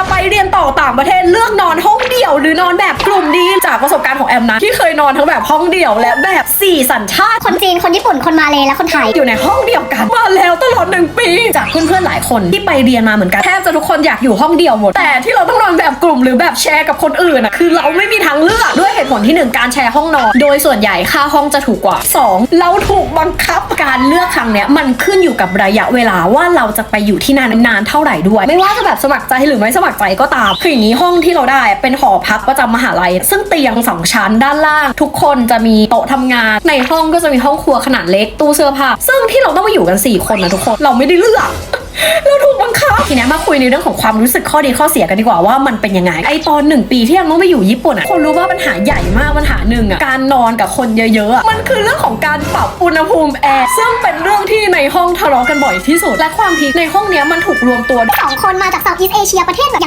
จะไปเรียนต่อต่างประเทศเลือกนอนห้องเดี่ยวหรือนอนแบบกลุ่มดีจากประสบการณ์ของแอมนะที่เคยนอนทั้งแบบห้องเดี่ยวและแบบสี่สัญชาติ คนจีน คนญี่ปุ่น คนมาเลยและคนไทย อยู่ในห้องเดียวกันมาแล้วตลอดหนึ่งปี จากเพื่อนๆหลายคนที่ไปเรียนมาเหมือนกันแทบจะทุกคนอยากอยู่ห้องเดียวหมด แต่ที่เราต้องนอนแบบกลุ่มหรือแบบแชร์กับคนอื่นอะคือเราไม่มีทางเลือก ผลที่หนึ่งการแชร์ห้องนอน โดยส่วนใหญ่ค่าห้องจะถูกกว่าสองเราถูกบังคับการเลือกครั้งเนี้ยมันขึ้นอยู่กับระยะเวลาว่าเราจะไปอยู่ที่นั่นนานเท่าไหร่ด้วย ไม่ว่าจะแบบสมัครใจหรือไม่สมัครใจก็ตามคืออย่างนี้ห้องที่เราได้เป็นหอพักประจำมหาลัย ซึ่งเตียงสองชั้นด้านล่าง ทุกคนจะมีโต๊ะทำงาน ในห้องก็จะมีห้องครัวขนาดเล็กตู้เสื้อผ้าซึ่งที่เราต้องมาอยู่กัน4คนนะทุกคนเราไม่ได้เลือก เราถูกบังคับทีนี้มาคุยในเรื่องของความรู้สึกข้อดีข้อเสียกันดีกว่าว่ามันเป็นยังไงไอตอนหนึ่งปีที่ยังต้องไปอยู่ญี่ปุ่นอะคนรู้ว่าปัญหาใหญ่มากปัญหาหนึ่งอะการนอนกับคนเยอะๆอะมันคือเรื่องของการปรับอุณหภูมิแอร์ซึ่งเป็นเรื่องที่ในห้องทะเลาะกันบ่อยที่สุดและความพีคในห้องเนี้ยมันถูกรวมตัวสองคนมาจากเซาท์อีสเอเชียประเทศแบบ